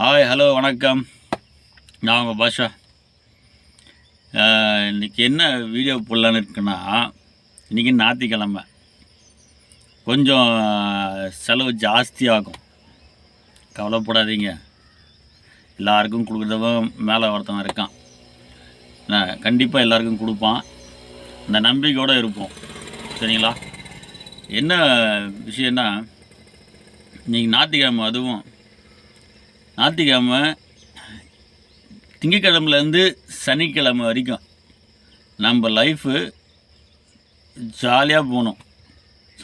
Hi hello வணக்கம். நான் உங்கள் பாஷா. இன்றைக்கி இன்னைக்கு என்ன வீடியோ போடலான்னு இருக்குன்னா இன்றைக்கி ஞாத்திக்கிழமை கொஞ்சம் செலவு ஜாஸ்தியாகும் கவலைப்படாதீங்க. எல்லாருக்கும் கொடுக்குறதவன் மேலே ஒருத்தன் இருக்கான். கண்டிப்பாக எல்லாருக்கும் கொடுப்பான். இந்த நம்பிக்கையோடு இருப்போம். சரிங்களா? என்ன விஷயம்னா இன்றைக்கி ஞாத்திக்கிழமை அதுவும் ஞாயிற்றுக்கிழமை திங்கக்கிழமைலேருந்து சனிக்கிழமை வரைக்கும் நம்ம லைஃபு ஜாலியாக போகணும்.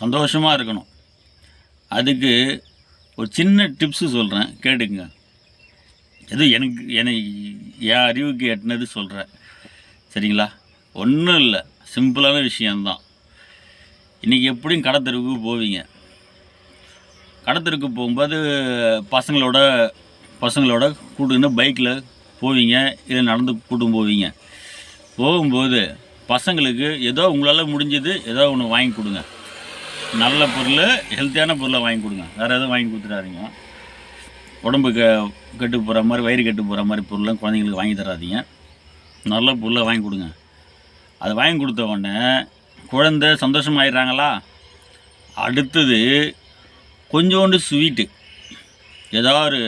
சந்தோஷமாக இருக்கணும். அதுக்கு ஒரு சின்ன டிப்ஸு சொல்கிறேன் கேட்டுக்குங்க. எது எனக்கு எனக்கு என் அறிவுக்கு எட்டினது சொல்கிறேன் சரிங்களா? ஒன்றும் இல்லை. சிம்பிளான விஷயந்தான் இன்றைக்கி எப்படியும் கடை தெருவுக்கு போவீங்க. கடை தெருவுக்கு போகும்போது பசங்களோட பசங்களோட கூட்டுன்னு பைக்கில் போவீங்க இல்லை நடந்து கூட்டும் போவீங்க. போகும்போது பசங்களுக்கு ஏதோ உங்களால் முடிஞ்சது ஏதோ ஒன்று வாங்கி கொடுங்க. நல்ல பொருள் ஹெல்த்தியான பொருளை வாங்கி கொடுங்க. வேறு எதுவும் வாங்கி கொடுத்துடாதீங்க. உடம்பு க கெட்டு போகிற மாதிரி வயிறு கெட்டு போகிற மாதிரி பொருள்லாம் குழந்தைங்களுக்கு வாங்கி தராதீங்க. நல்ல பொருளை வாங்கி கொடுங்க. அது வாங்கி கொடுத்த உடனே குழந்தை சந்தோஷமாயிடுறாங்களா? அடுத்தது கொஞ்சோண்டு ஸ்வீட்டு. ஏதாவது ஒரு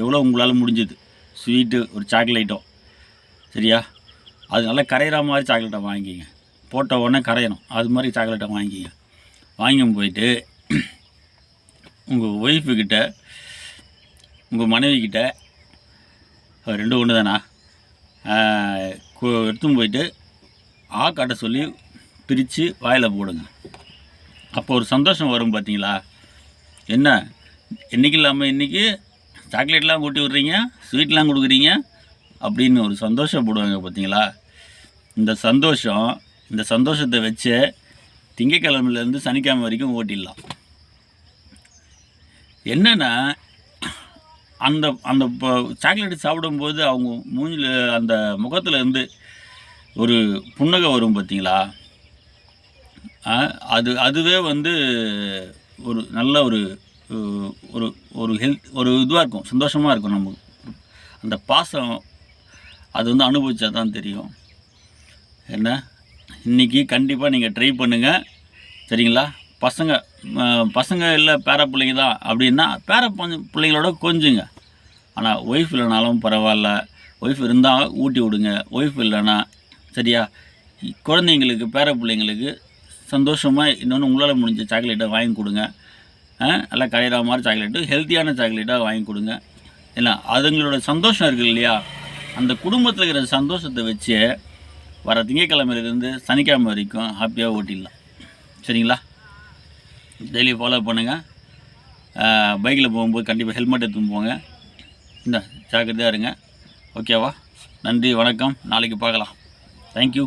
எவ்வளோ உங்களால் முடிஞ்சது? ஸ்வீட்டு ஒரு சாக்லேட்டோ சரியா? அது நல்லா கரையிற மாதிரி சாக்லேட்டை வாங்கிக்கிங்க போட்ட உடனே கரையணும். அது மாதிரி சாக்லேட்டை வாங்கிக்கிங்க வாங்கி போயிட்டு உங்கள் ஒய்ஃபுக்கிட்ட உங்கள் மனைவிக்கிட்ட ரெண்டு ஒன்று தானா? எடுத்துன்னு போயிட்டு ஆ காட்ட சொல்லி பிரித்து வாயில் போடுங்க. அப்போ ஒரு சந்தோஷம் வரும் பார்த்தீங்களா என்ன? இன்றைக்கி இல்லாமல் இன்றைக்கி சாக்லேட்லாம் கூட்டி விட்றீங்க ஸ்வீட்லாம் கொடுக்குறீங்க அப்படின்னு ஒரு சந்தோஷப்படுவாங்க பார்த்தீங்களா இந்த சந்தோஷம் இந்த சந்தோஷத்தை வச்சு திங்கக்கிழமையிலேருந்து சனிக்கிழமை வரைக்கும் ஓட்டிடலாம். என்னென்னா அந்த அந்த இப்போ சாக்லேட் சாப்பிடும்போது அவங்க மூஞ்சில் அந்த முகத்தில் இருந்து ஒரு புன்னகை வரும் பார்த்தீங்களா அது அதுவே வந்து ஒரு நல்ல ஒரு ஒரு ஒரு ஹெல்த் ஒரு இதுவாக இருக்கும் சந்தோஷமாக இருக்கும் நமக்கு அந்த பாசம் அது வந்து அனுபவிச்சா தான் தெரியும். என்ன? இன்றைக்கி கண்டிப்பாக நீங்கள் ட்ரை பண்ணுங்கள் சரிங்களா? பசங்க பசங்க இல்லை பேர பிள்ளைங்க தான். அப்படின்னா பேர பஞ்ச- பிள்ளைங்களோட கொஞ்சுங்க. ஆனால் ஒய்ஃப் இல்லைனாலும் பரவாயில்ல. ஒய்ஃப் இருந்தால் ஊட்டி விடுங்க. ஒய்ஃப் இல்லைன்னா சரியா? குழந்தைங்களுக்கு பேர பிள்ளைங்களுக்கு சந்தோஷமாக இன்னொன்று உங்களால் முடிஞ்ச சாக்லேட்டை வாங்கி கொடுங்க. நல்லா கரையிற மாதிரி சாக்லேட்டு ஹெல்த்தியான சாக்லேட்டாக வாங்கி கொடுங்க. இல்லை அதுங்களோட சந்தோஷம் இருக்குது இல்லையா? அந்த குடும்பத்தில் இருக்கிற சந்தோஷத்தை வச்சு வர திங்கக்கிழமையிலேருந்து சனிக்கிழமை வரைக்கும் ஹாப்பியாக ஓட்டிடலாம். சரிங்களா? டெய்லி ஃபாலோ பண்ணுங்கள் பைக்கில் போகும்போது கண்டிப்பாக ஹெல்மெட் எடுத்துன்னு போங்க. இந்த ஜாக்கிரதையாக இருங்க. ஓகேவா நன்றி வணக்கம். நாளைக்கு பார்க்கலாம். தேங்க்யூ